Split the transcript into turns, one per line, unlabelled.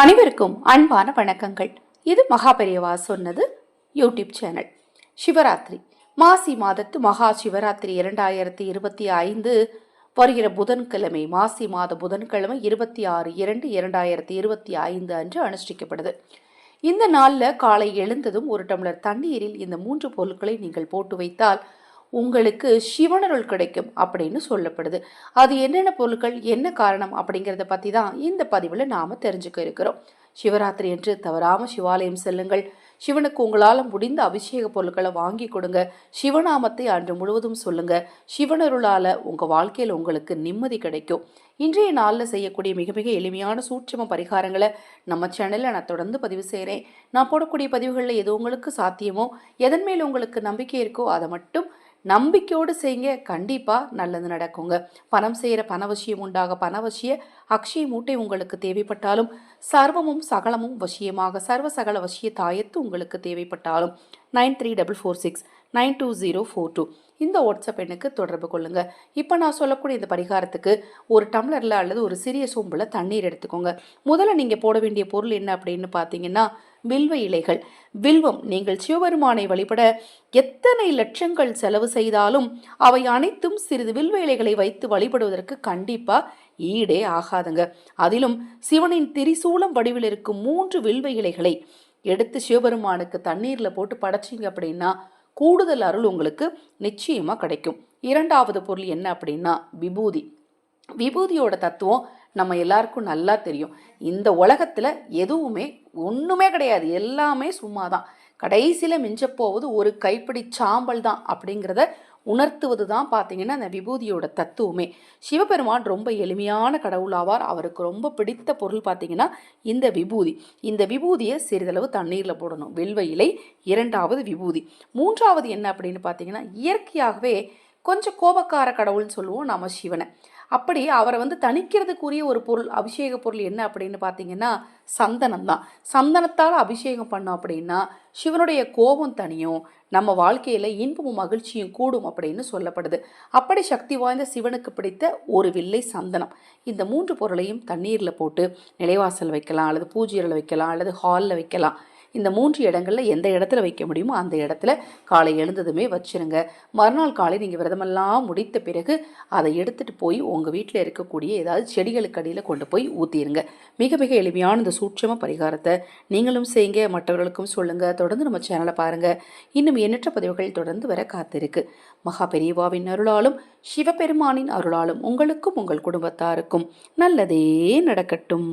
அனைவருக்கும் அன்பான வணக்கங்கள். இது மகாபெரியவா சொன்னது யூடியூப் சேனல். சிவராத்திரி. மாசி மாதத்து மகா சிவராத்திரி இரண்டாயிரத்தி இருபத்தி ஐந்து வருகிற புதன்கிழமை மாசி மாத புதன்கிழமை இருபத்தி ஆறு இரண்டு இரண்டாயிரத்தி இருபத்தி ஐந்து அன்று அனுஷ்டிக்கப்படுது. இந்த நாளில் காலை எழுந்ததும் ஒரு டம்ளர் தண்ணீரில் இந்த மூன்று பொருட்களை நீங்கள் போட்டு வைத்தால் உங்களுக்கு சிவனருள் கிடைக்கும் அப்படின்னு சொல்லப்படுது. அது என்னென்ன பொருட்கள் என்ன காரணம் அப்படிங்கிறத பற்றி தான் இந்த பதிவில் நாம் தெரிஞ்சுக்க இருக்கிறோம். சிவராத்திரி என்று தவறாமல் சிவாலயம் செல்லுங்கள். சிவனுக்கு உங்களால் முடிந்த அபிஷேக பொருட்களை வாங்கி கொடுங்க. சிவநாமத்தை அன்று முழுவதும் சொல்லுங்க. சிவனருளால் உங்கள் வாழ்க்கையில் உங்களுக்கு நிம்மதி கிடைக்கும். இன்றைய நாளில் செய்யக்கூடிய மிக மிக எளிமையான சூட்சம பரிகாரங்களை நம்ம சேனலில் நான் தொடர்ந்து பதிவு செய்கிறேன் நான் போடக்கூடிய பதிவுகளில் எது உங்களுக்கு சாத்தியமோ எதன் மேல் உங்களுக்கு நம்பிக்கை இருக்கோ அதை மட்டும் நம்பிக்கையோடு செய்யுங்க. கண்டிப்பாக நல்லது நடக்குங்க. பணம் செய்கிற பணவசியம் உண்டாக பணவசிய அக்ஷய மூட்டை உங்களுக்கு தேவைப்பட்டாலும் சர்வமும் சகலமும் வசியமாக சர்வ சகல வசிய தாயத்து உங்களுக்கு தேவைப்பட்டாலும் nine three double four six nine two zero four two. இந்த வாட்ஸ்அப் எண்ணுக்கு தொடர்பு கொள்ளுங்கள் இப்போ நான் சொல்லக்கூடிய இந்த பரிகாரத்துக்கு ஒரு டம்ளரில் அல்லது ஒரு சிறிய சோம்பில் தண்ணீர் எடுத்துக்கோங்க. முதல்ல நீங்கள் போட வேண்டிய பொருள் என்ன அப்படின்னு பார்த்தீங்கன்னா வில்வ இலைகள். வில்வம் நீங்கள் சிவபெருமானை வழிபட எத்தனை லட்சங்கள் செலவு செய்தாலும் அவை அனைத்தும் சிறிது வில்வ இலைகளை வைத்து வழிபடுவதற்கு கண்டிப்பாக ஈடே ஆகாதுங்க. அதிலும் சிவனின் திரிசூலம் வடிவில் இருக்கும் மூன்று வில்வ இலைகளை எடுத்து சிவபெருமானுக்கு தண்ணீரில் போட்டு படைச்சிங்க அப்படின்னா கூடுதல் அருள் உங்களுக்கு நிச்சயமாக கிடைக்கும். இரண்டாவது பொருள் என்ன அப்படின்னா விபூதி. விபூதியோட தத்துவம் நம்ம எல்லாருக்கும் நல்லா தெரியும். இந்த உலகத்தில் எதுவுமே ஒன்றுமே கிடையாது. எல்லாமே சும்மா தான் கடைசியில் மிஞ்சப்போவது ஒரு கைப்பிடி சாம்பல் தான் அப்படிங்கிறத உணர்த்துவது தான் பார்த்தீங்கன்னா அந்த விபூதியோட தத்துவமே. சிவபெருமான் ரொம்ப எளிமையான கடவுளாவார் அவருக்கு ரொம்ப பிடித்த பொருள் பார்த்தீங்கன்னா இந்த விபூதி. இந்த விபூதியை சிறிதளவு தண்ணீரில் போடணும். வில்வ இலை இரண்டாவது விபூதி. மூன்றாவது என்ன அப்படின்னு பார்த்தீங்கன்னா இயற்கையாகவே கொஞ்சம் கோபக்கார கடவுள்னு சொல்லுவோம் நம்ம சிவனை. அப்படி அவரை வந்து தணிக்கிறதுக்குரிய ஒரு பொருள் அபிஷேக பொருள் என்ன அப்படின்னு பார்த்தீங்கன்னா சந்தனம் தான் சந்தனத்தால் அபிஷேகம் பண்ணோம் அப்படின்னா சிவனுடைய கோபம் தனியும் நம்ம வாழ்க்கையில் இன்பமும் மகிழ்ச்சியும் கூடும் அப்படின்னு சொல்லப்படுது. அப்படி சக்தி வாய்ந்த சிவனுக்கு பிடித்த ஒரு வில்லை சந்தனம். இந்த மூன்று பொருளையும் தண்ணீரில் போட்டு நிலைவாசல் வைக்கலாம் அல்லது பூஜையில் வைக்கலாம் அல்லது ஹாலில் வைக்கலாம். இந்த மூன்று இடங்களில் எந்த இடத்துல வைக்க முடியுமோ அந்த இடத்துல காலை எழுந்ததுமே வச்சிருங்க. மறுநாள் காலை நீங்கள் விரதமெல்லாம் முடித்த பிறகு அதை எடுத்துகிட்டு போய் உங்கள் வீட்டில் இருக்கக்கூடிய ஏதாவது செடிகளுக்கு அடியில் கொண்டு போய் ஊற்றிடுங்க மிக மிக எளிமையான இந்த சூட்சம பரிகாரத்தை நீங்களும் செய்யுங்க மற்றவர்களுக்கும் சொல்லுங்கள் தொடர்ந்து நம்ம சேனலை பாருங்கள் இன்னும் எண்ணற்ற பதிவுகள் தொடர்ந்து வர காத்திருக்கு. மகா பெரியவாவின் அருளாலும் சிவபெருமானின் அருளாலும் உங்களுக்கும் உங்கள் குடும்பத்தாருக்கும் நல்லதே நடக்கட்டும்.